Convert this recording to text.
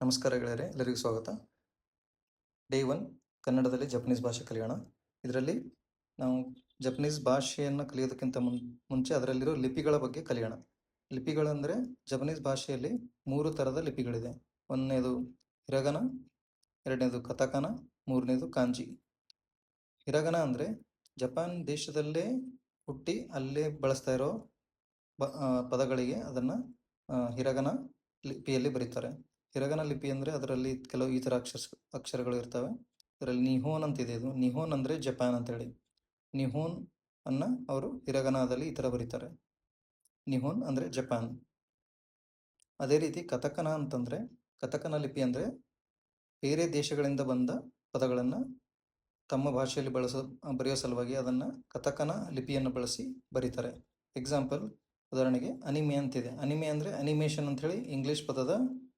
ನಮಸ್ಕಾರ ಗೆಳೆಯರೆ, ಎಲ್ಲರಿಗೂ ಸ್ವಾಗತ. ಡೇ ಒನ್ ಕನ್ನಡದಲ್ಲಿ ಜಪನೀಸ್ ಭಾಷೆ ಕಲಿಯೋಣ. ಇದರಲ್ಲಿ ನಾವು ಜಪನೀಸ್ ಭಾಷೆಯನ್ನು ಕಲಿಯೋದಕ್ಕಿಂತ ಮುನ್, ಮುಂಚೆ ಅದರಲ್ಲಿರೋ ಲಿಪಿಗಳ ಬಗ್ಗೆ ಕಲಿಯೋಣ. ಲಿಪಿಗಳಂದರೆ ಜಪನೀಸ್ ಭಾಷೆಯಲ್ಲಿ ಮೂರು ಥರದ ಲಿಪಿಗಳಿದೆ. ಒಂದನೇದು ಹಿರಗನ, ಎರಡನೇದು ಕಥಕನ, ಮೂರನೇದು ಕಾಂಜಿ. ಹಿರಗನ ಅಂದರೆ ಜಪಾನ್ ದೇಶದಲ್ಲೇ ಹುಟ್ಟಿ ಅಲ್ಲೇ ಬಳಸ್ತಾ ಇರೋ ಪದಗಳಿಗೆ ಅದನ್ನು ಹಿರಗನ ಲಿಪಿಯಲ್ಲಿ ಬರೀತಾರೆ. ಹಿರಗನ ಲಿಪಿ ಅಂದರೆ ಅದರಲ್ಲಿ ಕೆಲವು ಈ ಥರ ಅಕ್ಷರ, ಅಕ್ಷರಗಳು ಇರ್ತವೆ. ಅದರಲ್ಲಿ ನಿಹೋನ್ ಅಂತಿದೆ ಇದು ನಿಹೋನ್ ಅಂದರೆ ಜಪಾನ್ ಅಂತೇಳಿ. ನಿಹೋನ್ ಅನ್ನ ಅವರು ಹಿರಗನಾದಲ್ಲಿ ಈ ಥರ ಬರೀತಾರೆ. ನಿಹೋನ್ ಅಂದರೆ ಜಪಾನ್. ಅದೇ ರೀತಿ ಕಥಕನ ಅಂತಂದರೆ, ಕಥಕನ ಲಿಪಿ ಅಂದರೆ ಬೇರೆ ದೇಶಗಳಿಂದ ಬಂದ ಪದಗಳನ್ನು ತಮ್ಮ ಭಾಷೆಯಲ್ಲಿ ಬಳಸೋ, ಬರೆಯೋ ಸಲುವಾಗಿ ಅದನ್ನು ಕಥಕನ ಲಿಪಿಯನ್ನು ಬಳಸಿ ಬರೀತಾರೆ. ಎಕ್ಸಾಂಪಲ್ ಉದಾಹರಣೆಗೆ ಅನಿಮೆ ಅಂತಿದೆ. ಅನಿಮೆ ಅಂದರೆ ಅನಿಮೇಷನ್ ಅಂಥೇಳಿ ಇಂಗ್ಲೀಷ್ ಪದದ